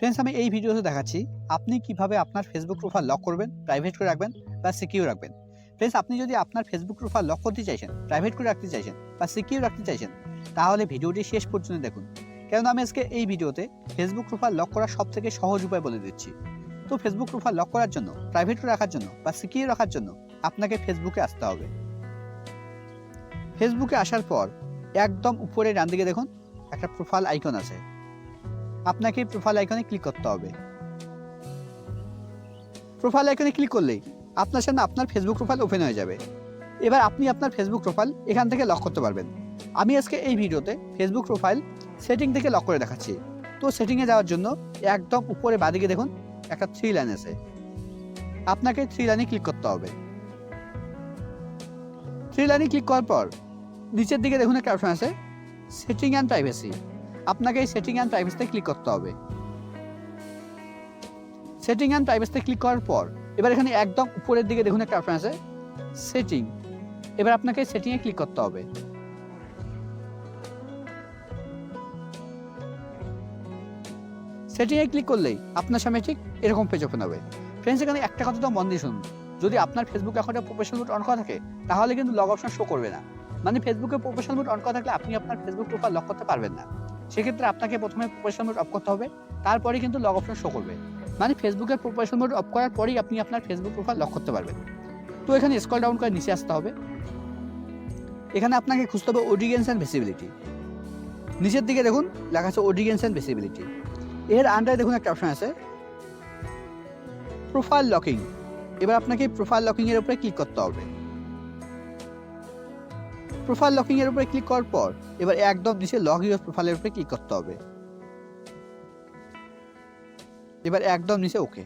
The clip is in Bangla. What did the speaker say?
ফ্রেন্ডস আমি এই ভিডিওতে দেখাচ্ছি আপনি কীভাবে আপনার ফেসবুক প্রোফাইল লক করবেন প্রাইভেট করে রাখবেন বা সিকিউর রাখবেন। ফ্রেন্ডস আপনি যদি আপনার ফেসবুক প্রোফাইল লক করতে চাইছেন প্রাইভেট করে রাখতে চাইছেন বা সিকিউর রাখতে চাইছেন, তাহলে ভিডিওটি শেষ পর্যন্ত দেখুন। কেননা আমি আজকে এই ভিডিওতে ফেসবুক প্রোফাইল লক করার সব থেকে সহজ উপায় বলে দিচ্ছি। তো ফেসবুক প্রোফাইল লক করার জন্য প্রাইভেট করে রাখার জন্য বা সিকিউর রাখার জন্য আপনাকে ফেসবুকে আসতে হবে। ফেসবুকে আসার পর একদম উপরে ডান দিকে দেখুন, একটা প্রোফাইল আইকন আছে। আপনাকে প্রোফাইল আইকনে ক্লিক করতে হবে। প্রোফাইল আইকনে ক্লিক করলেই আপনার সামনে আপনার ফেসবুক প্রোফাইল ওপেন হয়ে যাবে। এবার আপনি আপনার ফেসবুক প্রোফাইল এখান থেকে লক করতে পারবেন। আমি আজকে এই ভিডিওতে ফেসবুক প্রোফাইল সেটিং থেকে লক করে দেখাচ্ছি। তো সেটিংয়ে যাওয়ার জন্য একদম উপরে বাদিকে দেখুন, একটা থ্রি লাইন আছে। আপনাকে থ্রি লাইনে ক্লিক করতে হবে। থ্রি লাইনে ক্লিক করার পর নিচের দিকে দেখুন একটা অপশন আছে সেটিং অ্যান্ড প্রাইভেসি আপনাকে এই সেটিং অ্যান্ড প্রাইভেসিতে ক্লিক করতে হবে। সেটিং অ্যান্ড প্রাইভেসিতে ক্লিক করার পর, এবার এখানে একদম উপরের দিকে দেখুন একটা অপশন আছে সেটিং এবার আপনাকে সেটিংয়ে ক্লিক করতে হবে। সেটিংয়ে ক্লিক করলেই আপনার সামনে ঠিক এরকম পেজ ওপেন হবে। ফ্রেন্ডস এখানে একটা কথা তো মন দিয়ে শুনুন। যদি আপনার ফেসবুক অ্যাকাউন্টে প্রফেশনাল মোড অন করা থাকে, তাহলে কিন্তু লগ অপশন শো করবে না। মানে ফেসবুকে প্রফেশনাল মোড অন করা থাকলে আপনি আপনার ফেসবুক প্রোফাইল লক করতে পারবেন না। সেক্ষেত্রে আপনাকে প্রথমে প্রফেশনাল মোড অফ করতে হবে, তারপরে কিন্তু লগ অপশন শো করবে। মানে ফেসবুকের প্রফেশনাল মোড অফ করার পরেই আপনি আপনার ফেসবুক প্রোফাইল লক করতে পারবেন। তো এখানে স্কল ডাউন করে নিচে আসতে হবে। এখানে আপনাকে খুঁজতে হবে অডিয়েন্স অ্যান্ড ভিসিবিলিটি নিচের দিকে দেখুন, লেখা আছে অডিয়েন্স অ্যান্ড ভিসিবিলিটি এর আন্ডারে দেখুন একটা অপশন আছে প্রোফাইল লকিং এবার আপনাকে প্রোফাইল লকিংয়ের উপরে ক্লিক করতে হবে। প্রোফাইল লকিং এর উপরে ক্লিক করার পর, এবার একদম নিচে লগ ইউর প্রোফাইলের উপরে ক্লিক করতে হবে। এবার একদম নিচে ওকে